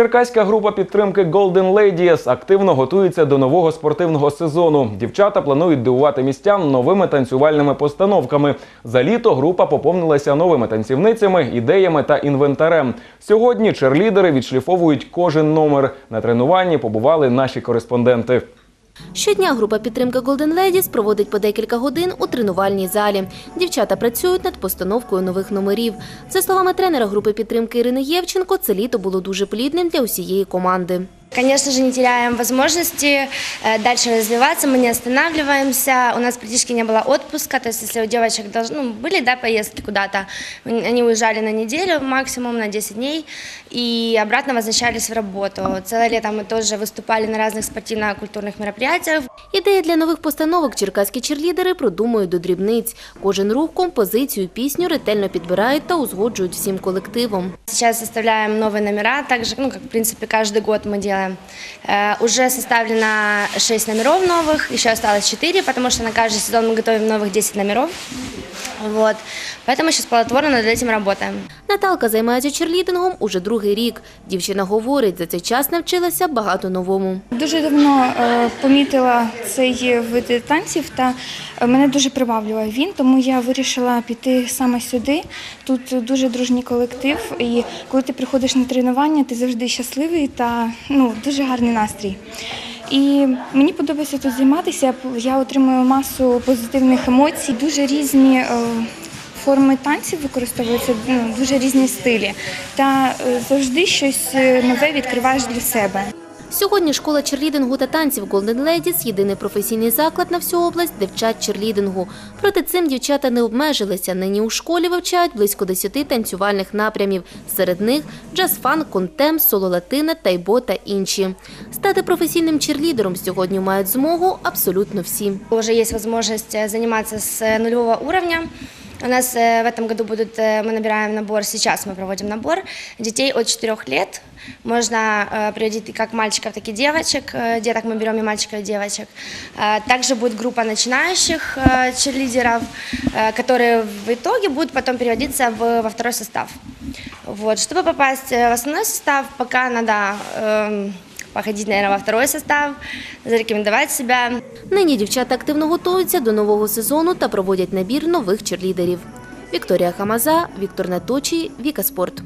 Черкаська група підтримки Golden Ladies активно готується до нового спортивного сезону. Дівчата планують дивувати містян новими танцювальними постановками. За літо група поповнилася новими танцівницями, ідеями та інвентарем. Сьогодні черлідери відшліфовують кожен номер. На тренуванні побували наші кореспонденти. Щодня група підтримки Golden Ladies проводить по декілька годин у тренувальній залі. Дівчата працюють над постановкою нових номерів. За словами тренера групи підтримки Ірини Євченко, це літо було дуже плідним для усієї команди. Конечно же, не теряем возможности э, дальше развиваться, мы не останавливаемся, у нас практически не было отпуска, то есть если у девочек долж- ну, были да, поездки куда-то, они уезжали на неделю максимум, на 10 дней, и обратно возвращались в работу. Целое лето мы тоже выступали на разных спортивно-культурных мероприятиях. Ідеї для нових постановок черкаські черлідери продумують до дрібниць. Кожен рух, композицію, пісню ретельно підбирають та узгоджують всім колективом. Сейчас составляем новые номера, также, ну, как в принципе каждый год мы делаем. Э, уже составлено 6 номеров новых, еще осталось 4, потому что на каждый сезон мы готовим новых 10 номеров. Вот. Поэтому сейчас плодотворно над этим работаем. Наталка займається черлідингом уже другий рік. Дівчина говорить, за цей час навчилася багато новому. Дуже давно е, помітила цей вид танців та е, мене дуже приваблював він, тому я вирішила піти саме сюди. Тут дуже дружній колектив, і коли ти приходиш на тренування, ти завжди щасливий та ну, дуже гарний настрій. І мені подобається тут займатися. Я отримую масу позитивних емоцій, дуже різні. е, Форми танців використовуються ну, дуже різні стилі, та е, завжди щось е, нове відкриваєш для себе. Сьогодні школа черлідингу та танців Golden Ladies – єдиний професійний заклад на всю область, де вчать черлідингу. Проте цим дівчата не обмежилися. Нині у школі вивчають близько 10 танцювальних напрямів. Серед них джаз-фан, контем, соло-латина, тайбо та інші. Стати професійним черлідером сьогодні мають змогу абсолютно всі. Уже есть возможность э, заниматься с э, нулевого уровня. У нас э, в этом году будут, э, мы набираем набор, сейчас мы проводим набор детей от 4 лет. Можно э, приводить как мальчиков, так и девочек. Э, Деток мы берем и мальчиков, и девочек. Э, Также будет группа начинающих э, черлидеров, э, которые в итоге будут потом переводиться в- во второй состав. Вот. Чтобы попасть э, в основной состав, пока надо эм, походить, наверное, во второй состав, зарекомендовать себя. Нині дівчата активно готуються до нового сезону та проводять набір нових черлідерів. Вікторія Хамаза, Віктор Наточій, Віка Спорт.